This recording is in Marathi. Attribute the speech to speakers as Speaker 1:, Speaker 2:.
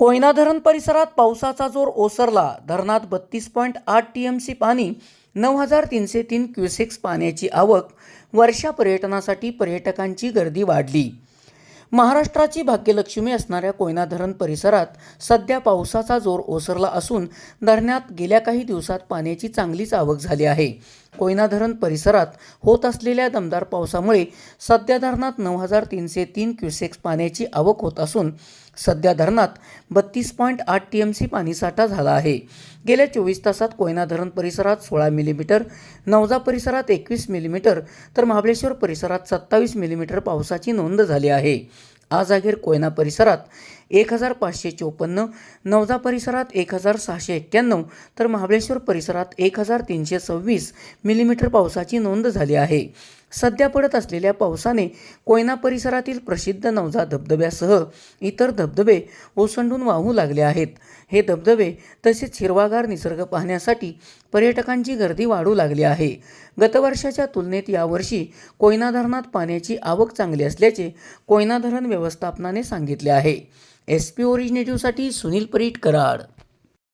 Speaker 1: कोयना धरण परिसरात पावसाचा जोर ओसरला. धरणात बत्तीस पॉईंट आठ टी एम सी पाणी नऊ हजार तीनशे तीन क्युसेक्स पाण्याची आवक वर्षा पर्यटनासाठी पर्यटकांची गर्दी वाढली. महाराष्ट्राची भाग्यलक्ष्मी असणाऱ्या कोयना धरण परिसरात सध्या पावसाचा जोर ओसरला असून धरणात गेल्या काही दिवसात पाण्याची चांगलीच आवक झाली आहे. कोयना धरण परिसरात होत असलेल्या दमदार पावसामुळे सध्या धरणात नऊ हजार तीनशे तीन क्युसेक्स पाण्याची आवक होत असून सध्या धरणात बत्तीस पॉईंट आठ टी एम सी पाणीसाठा झाला आहे. गेल्या चोवीस तासात कोयना धरण परिसरात सोळा मिलीमीटर नवजा परिसरात एकवीस मिलीमीटर तर महाबळेश्वर परिसरात सत्तावीस मिलीमीटर पावसाची नोंद झाली आहे. आज अखेर कोयना परिसरात एक हजार पाचशे चोपन्न नवजा परिसरात एक हजार सहाशे एक्क्याण्णव तर महाबळेश्वर परिसरात एक हजार तीनशे सव्वीस मिलीमीटर पावसाची नोंद झाली आहे. सध्या पडत असलेल्या पावसाने कोयना परिसरातील प्रसिद्ध नवजा धबधब्यासह इतर धबधबे ओसंडून वाहू लागले आहेत. हे धबधबे तसेच हिरवागार निसर्ग पाहण्यासाठी पर्यटकांची गर्दी वाढू लागली आहे. गतवर्षाच्या तुलनेत यावर्षी कोयना धरणात पाण्याची आवक चांगली असल्याचे कोयना धरण व्यवस्थापनाने सांगितले आहे. एस पी ओरिजिनेटिव्हसाठी सुनील परीट कराड.